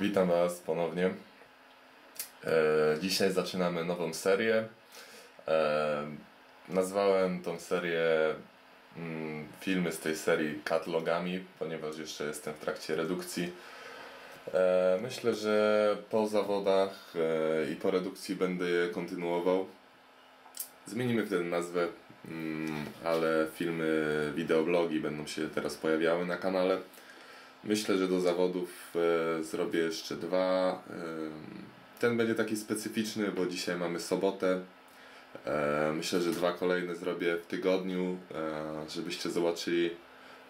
Witam Was ponownie. E, dzisiaj zaczynamy nową serię. E, nazwałem tą serię mm, filmy z tej serii katalogami, ponieważ jeszcze jestem w trakcie redukcji. E, myślę, że po zawodach e, i po redukcji będę je kontynuował. Zmienimy wtedy nazwę, mm, ale filmy, wideoblogi będą się teraz pojawiały na kanale. Myślę, że do zawodów e, zrobię jeszcze dwa. E, ten będzie taki specyficzny, bo dzisiaj mamy sobotę. E, myślę, że dwa kolejne zrobię w tygodniu, e, żebyście zobaczyli,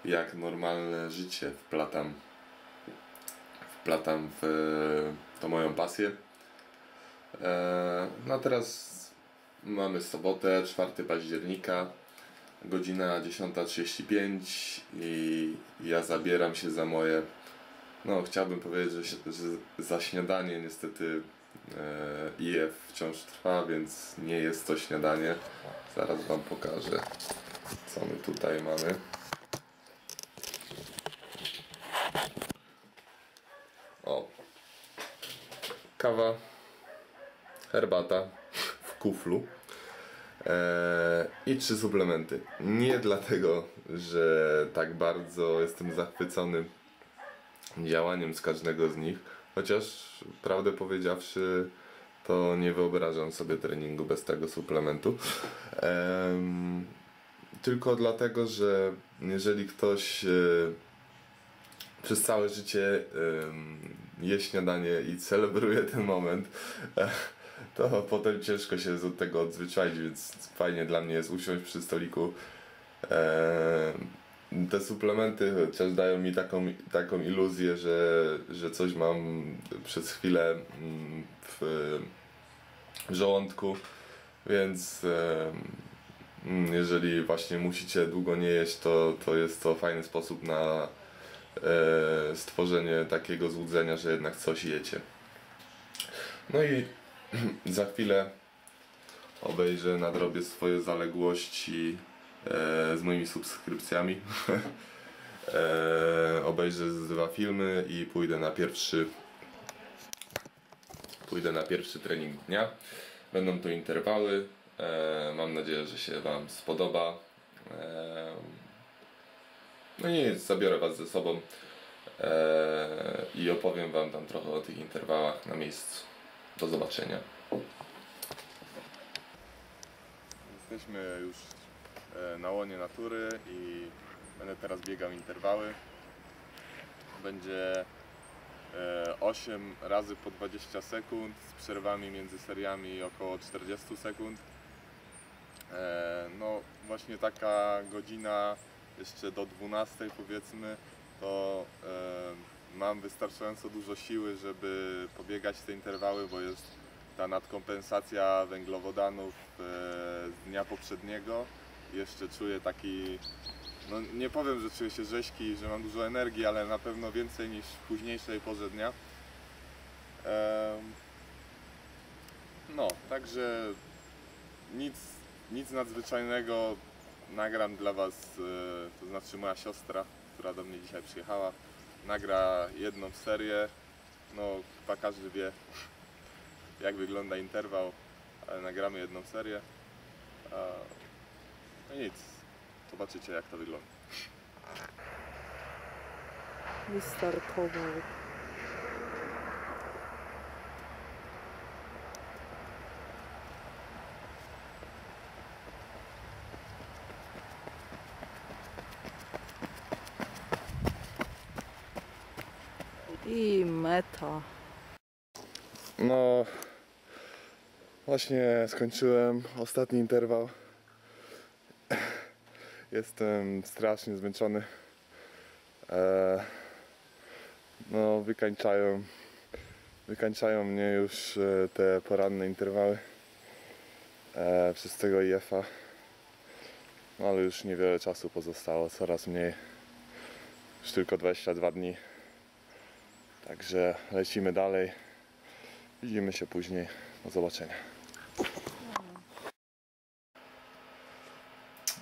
jak normalne życie wplatam, wplatam w e, tą moją pasję. E, no a teraz mamy sobotę, 4 października godzina 10.35 i ja zabieram się za moje no chciałbym powiedzieć, że, że za śniadanie niestety e, IF wciąż trwa, więc nie jest to śniadanie. Zaraz Wam pokażę co my tutaj mamy. O. Kawa, herbata w kuflu. Eee, I trzy suplementy. Nie dlatego, że tak bardzo jestem zachwycony działaniem z każdego z nich, chociaż prawdę powiedziawszy, to nie wyobrażam sobie treningu bez tego suplementu. Eee, tylko dlatego, że jeżeli ktoś e, przez całe życie je śniadanie i celebruje ten moment, to potem ciężko się od tego odzwyczaić, więc fajnie dla mnie jest usiąść przy stoliku. Te suplementy chociaż dają mi taką, taką iluzję, że, że coś mam przez chwilę mm, w żołądku, więc mm, jeżeli właśnie musicie długo nie jeść, to, to jest to fajny sposób na e, stworzenie takiego złudzenia, że jednak coś jecie. No i za chwilę obejrzę, nadrobię swoje zaległości e, z moimi subskrypcjami. e, obejrzę dwa filmy i pójdę na pierwszy pójdę na pierwszy trening dnia. Będą to interwały. E, mam nadzieję, że się Wam spodoba. No i zabiorę Was ze sobą i opowiem Wam tam trochę o tych interwałach na miejscu. Do zobaczenia. Jesteśmy już e, na łonie natury i będę teraz biegał interwały. Będzie 8 e, razy po 20 sekund z przerwami między seriami około 40 sekund. E, no właśnie taka godzina jeszcze do 12 powiedzmy to mam wystarczająco dużo siły, żeby pobiegać te interwały, bo jest ta nadkompensacja węglowodanów e, z dnia poprzedniego. Jeszcze czuję taki, no nie powiem, że czuję się rzeźki, że mam dużo energii, ale na pewno więcej niż w późniejszej porze dnia. No, także nic, nic nadzwyczajnego. Nagram dla Was, e, to znaczy moja siostra, która do mnie dzisiaj przyjechała, nagra jedną serię. No, chyba każdy wie, jak wygląda interwał, ale nagramy jedną serię. No nic, zobaczycie jak to wygląda. Wystartował. I meta. No, właśnie skończyłem ostatni interwał. Jestem strasznie zmęczony. E, no, wykańczają, wykańczają mnie już e, te poranne interwały e, przez tego IF-a. No, ale już niewiele czasu pozostało, coraz mniej. Już tylko 22 dni. Także lecimy dalej. Widzimy się później. Do zobaczenia.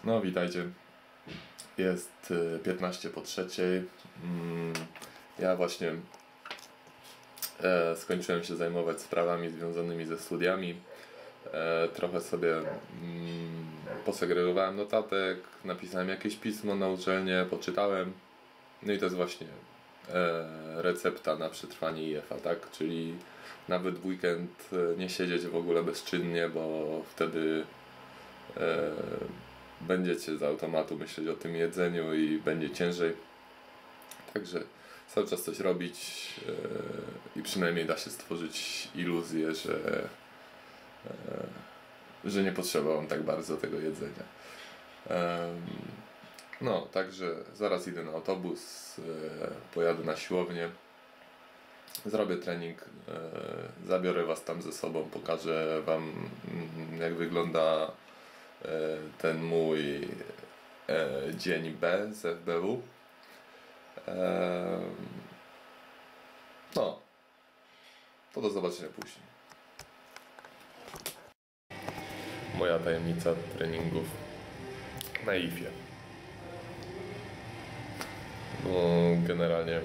No witajcie. Jest 15 y, po trzeciej. Mm, ja właśnie E, skończyłem się zajmować sprawami związanymi ze studiami. E, trochę sobie mm, posegregowałem notatek, napisałem jakieś pismo na uczelnię, poczytałem. No i to jest właśnie recepta na przetrwanie IF-a, tak? Czyli nawet w weekend e, nie siedzieć w ogóle bezczynnie, bo wtedy e, będziecie z automatu myśleć o tym jedzeniu i będzie ciężej. Także cały czas coś robić e, i przynajmniej da się stworzyć iluzję, że, e, że nie potrzeba wam tak bardzo tego jedzenia. No, także zaraz idę na autobus, e, pojadę na siłownię, zrobię trening, e, zabiorę was tam ze sobą, pokażę wam mm, jak wygląda e, ten mój dzień B z FBW. No, to do zobaczenia później. Moja tajemnica treningów na IFie. No, generalnie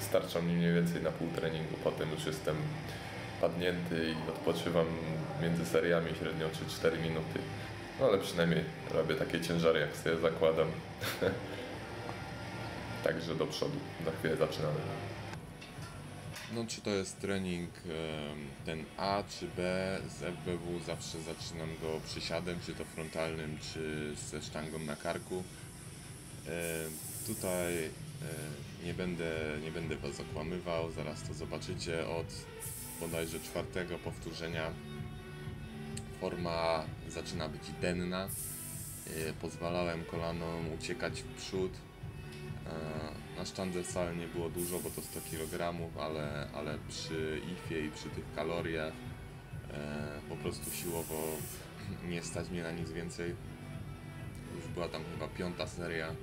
starcza mi mniej więcej na pół treningu, potem już jestem padnięty i odpoczywam między seriami średnio 3-4 minuty. No ale przynajmniej robię takie ciężary, jak sobie zakładam. Także do przodu. Za chwilę zaczynamy. No, czy to jest trening ten A czy B z FBW, zawsze zaczynam go przysiadem, czy to frontalnym, czy ze sztangą na karku. Tutaj e, nie, będę, nie będę Was okłamywał, zaraz to zobaczycie od bodajże czwartego powtórzenia. Forma zaczyna być denna. E, Pozwalałem kolanom uciekać w przód. E, Na sztandze wcale nie było dużo, bo to 100 kg, ale, ale przy IFie i przy tych kaloriach po prostu siłowo nie stać mnie na nic więcej. Już była tam chyba piąta seria,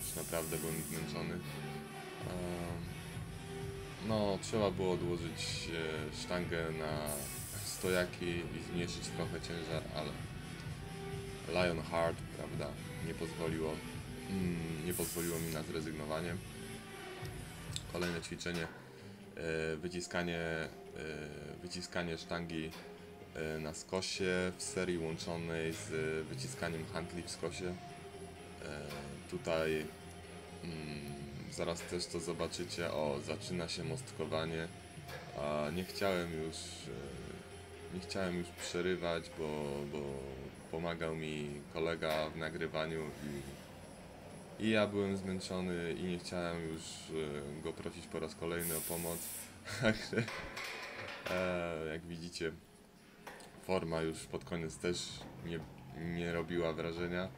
już naprawdę byłem zmęczony. No, trzeba było odłożyć e, sztangę na stojaki i zmniejszyć trochę ciężar, ale Lionheart, prawda, nie pozwoliło, mm, nie pozwoliło mi na zrezygnowanie. Kolejne ćwiczenie, e, wyciskanie, e, wyciskanie sztangi na skosie w serii łączonej z wyciskaniem handli w skosie. E, Tutaj mm, zaraz też to zobaczycie. O, zaczyna się mostkowanie. A nie chciałem już e, nie chciałem już przerywać, bo, bo pomagał mi kolega w nagrywaniu i, i ja byłem zmęczony i nie chciałem już e, go prosić po raz kolejny o pomoc. Także jak widzicie forma już pod koniec też nie, nie robiła wrażenia.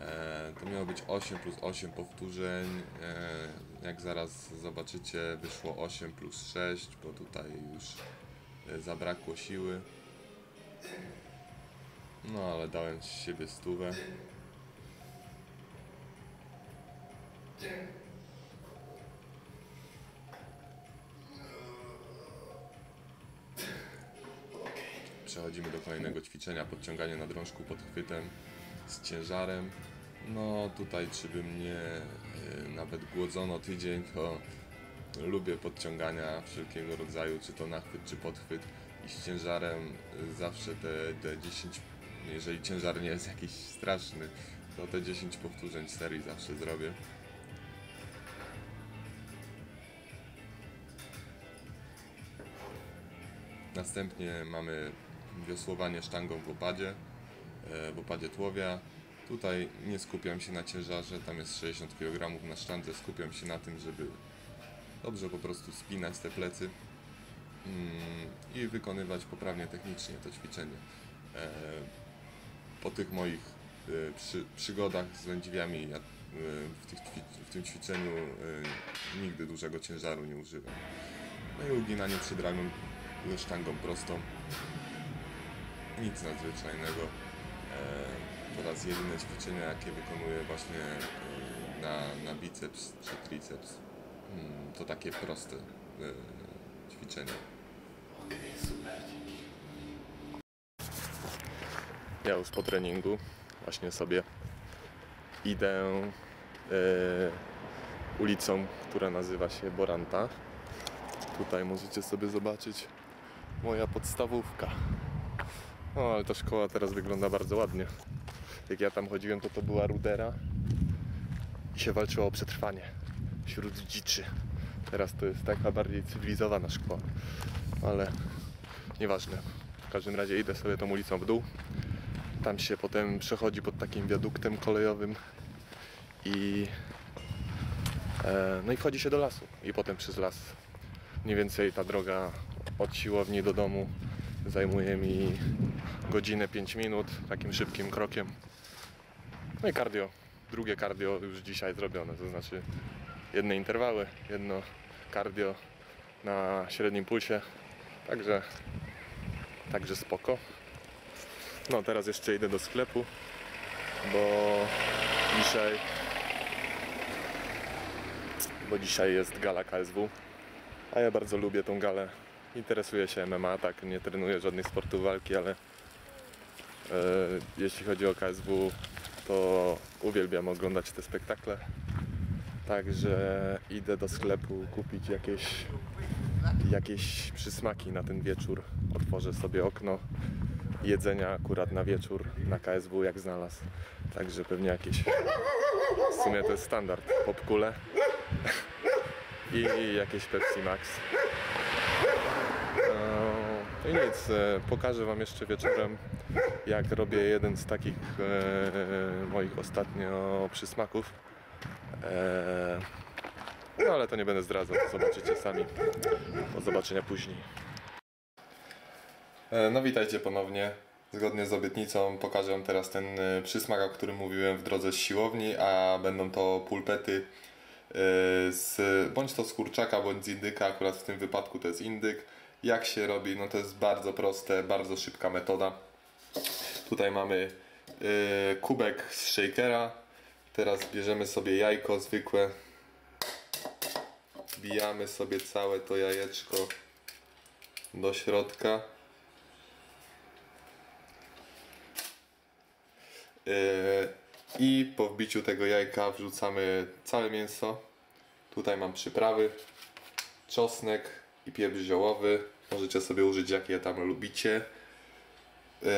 E, to miało być 8 plus 8 powtórzeń. E, jak zaraz zobaczycie, wyszło 8 plus 6, bo tutaj już e, zabrakło siły. No ale dałem z siebie stówę. Przechodzimy do kolejnego ćwiczenia, podciąganie na drążku pod chwytem z ciężarem. No tutaj czy by mnie y, nawet głodzono tydzień, to lubię podciągania wszelkiego rodzaju, czy to nachwyt, czy podchwyt i z ciężarem y, zawsze te, te 10, jeżeli ciężar nie jest jakiś straszny, to te 10 powtórzeń serii zawsze zrobię. Następnie mamy wiosłowanie sztangą w opadzie, w opadzie tułowia. Tutaj nie skupiam się na ciężarze, tam jest 60 kg na sztandze, skupiam się na tym, żeby dobrze po prostu spinać te plecy mm, i wykonywać poprawnie technicznie to ćwiczenie. E, Po tych moich e, przy, przygodach z lędźwiami ja e, w, tym ćwiczeniu e, nigdy dużego ciężaru nie używam. No i uginanie przed ramią ze sztangą prostą. Nic nadzwyczajnego. E, Po raz jedyne ćwiczenia, jakie wykonuję właśnie e, na, na biceps czy triceps, mm, to takie proste e, ćwiczenia. Ja już po treningu właśnie sobie idę e, ulicą, która nazywa się Boranta. Tutaj możecie sobie zobaczyć moja podstawówka. No ale ta szkoła teraz wygląda bardzo ładnie. Jak ja tam chodziłem, to to była rudera i się walczyło o przetrwanie wśród dziczy. Teraz to jest taka bardziej cywilizowana szkoła, ale nieważne. W każdym razie idę sobie tą ulicą w dół. Tam się potem przechodzi pod takim wiaduktem kolejowym i e, no i wchodzi się do lasu i potem przez las. Mniej więcej ta droga od siłowni do domu zajmuje mi godzinę 5 minut takim szybkim krokiem. No i cardio. Drugie cardio już dzisiaj zrobione, to znaczy jedne interwały, jedno cardio na średnim pulsie. Także także spoko. No teraz jeszcze idę do sklepu, bo dzisiaj bo dzisiaj jest gala KSW, a ja bardzo lubię tą galę. Interesuję się MMA, tak, nie trenuję żadnych sportów walki, ale e, jeśli chodzi o KSW, to uwielbiam oglądać te spektakle. Także idę do sklepu kupić jakieś, jakieś przysmaki na ten wieczór. Otworzę sobie okno jedzenia akurat na wieczór na KSW jak znalazł. Także pewnie jakieś. W sumie to jest standard. Popkule i jakieś Pepsi Max. No i nic, e, pokażę Wam jeszcze wieczorem, jak robię jeden z takich e, moich ostatnio przysmaków. E, no ale to nie będę zdradzał, zobaczycie sami. Do zobaczenia później. E, No witajcie ponownie. Zgodnie z obietnicą pokażę Wam teraz ten e, przysmak, o którym mówiłem w drodze z siłowni, a będą to pulpety z, bądź to z kurczaka, bądź z indyka, akurat w tym wypadku to jest indyk. Jak się robi? No to jest bardzo proste, bardzo szybka metoda. Tutaj mamy e, kubek z shakera. Teraz bierzemy sobie jajko zwykłe. Wbijamy sobie całe to jajeczko do środka. Yy, I po wbiciu tego jajka wrzucamy całe mięso. Tutaj mam przyprawy, czosnek i pieprz ziołowy. Możecie sobie użyć jakie tam lubicie. Yy,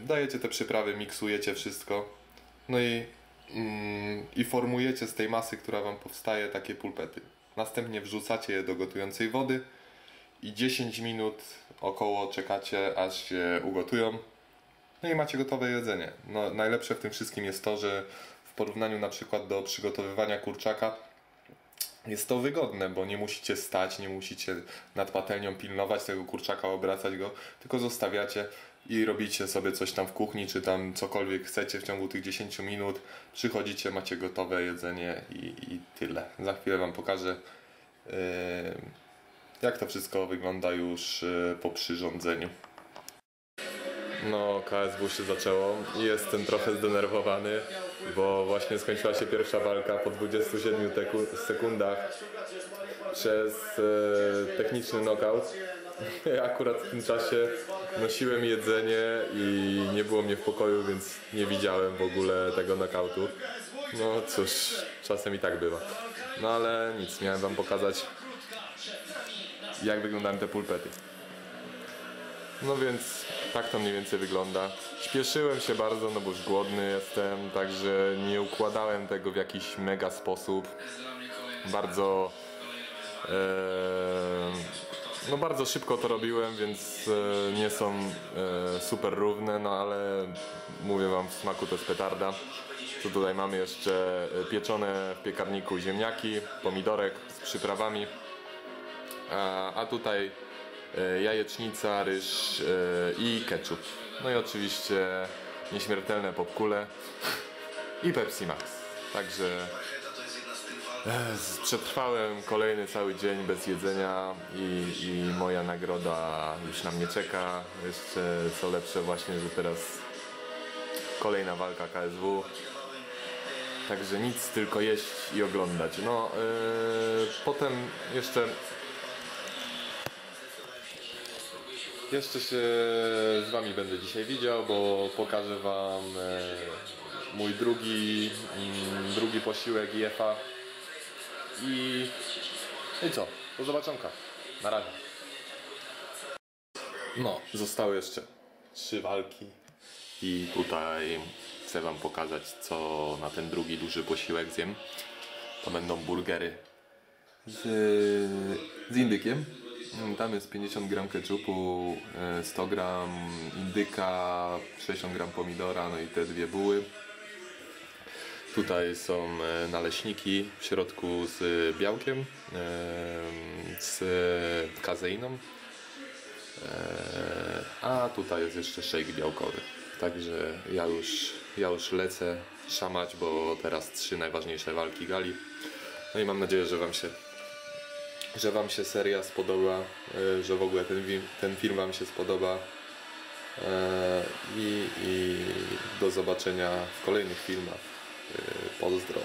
Dajecie te przyprawy, miksujecie wszystko. No i, mm, i formujecie z tej masy, która Wam powstaje, takie pulpety. Następnie wrzucacie je do gotującej wody i 10 minut około czekacie, aż się ugotują. No i macie gotowe jedzenie. No, najlepsze w tym wszystkim jest to, że w porównaniu na przykład do przygotowywania kurczaka jest to wygodne, bo nie musicie stać, nie musicie nad patelnią pilnować tego kurczaka, obracać go, tylko zostawiacie i robicie sobie coś tam w kuchni, czy tam cokolwiek chcecie w ciągu tych 10 minut. Przychodzicie, macie gotowe jedzenie i, i tyle. Za chwilę Wam pokażę, yy, jak to wszystko wygląda już yy, po przyrządzeniu. No, KSW się zaczęło jestem trochę zdenerwowany, bo właśnie skończyła się pierwsza walka po 27 teku- sekundach przez e, techniczny knockout. Akurat w tym czasie nosiłem jedzenie i nie było mnie w pokoju, więc nie widziałem w ogóle tego knockoutu. No cóż, czasem i tak bywa. No ale nic, miałem wam pokazać jak wyglądają te pulpety. No więc tak to mniej więcej wygląda. Śpieszyłem się bardzo, no bo już głodny jestem, także nie układałem tego w jakiś mega sposób. Bardzo e, no bardzo szybko to robiłem, więc e, nie są e, super równe, no ale mówię wam w smaku to jest petarda. Tu tutaj mamy jeszcze e, pieczone w piekarniku ziemniaki, pomidorek z przyprawami. A, a tutaj jajecznica, ryż e, i ketchup. No i oczywiście nieśmiertelne popkule i Pepsi Max. Także e, przetrwałem kolejny cały dzień bez jedzenia i, i moja nagroda już na mnie czeka. Jeszcze co lepsze właśnie, że teraz kolejna walka KSW. Także nic, tylko jeść i oglądać. No, e, potem jeszcze Jeszcze się z Wami będę dzisiaj widział, bo pokażę Wam e, mój drugi, mm, drugi posiłek IFA. I, I co? Do zobaczonka. Na razie. No, zostały jeszcze trzy walki i tutaj chcę wam pokazać co na ten drugi duży posiłek zjem. To będą burgery z, z indykiem. Mm, Tam jest 50 gram ketchupu, e, 100 gram indyka, 60 gram pomidora, no i te dwie buły. Tutaj są e, naleśniki w środku z białkiem, e, z kazeiną, e, a tutaj jest jeszcze shake białkowy. Także ja już, ja już lecę szamać, bo teraz trzy najważniejsze walki gali. No i mam nadzieję, że Wam się, że Wam się seria spodoba, e, że w ogóle ten, ten film Wam się spodoba. E, I, I do zobaczenia w kolejnych filmach. E, Pozdro.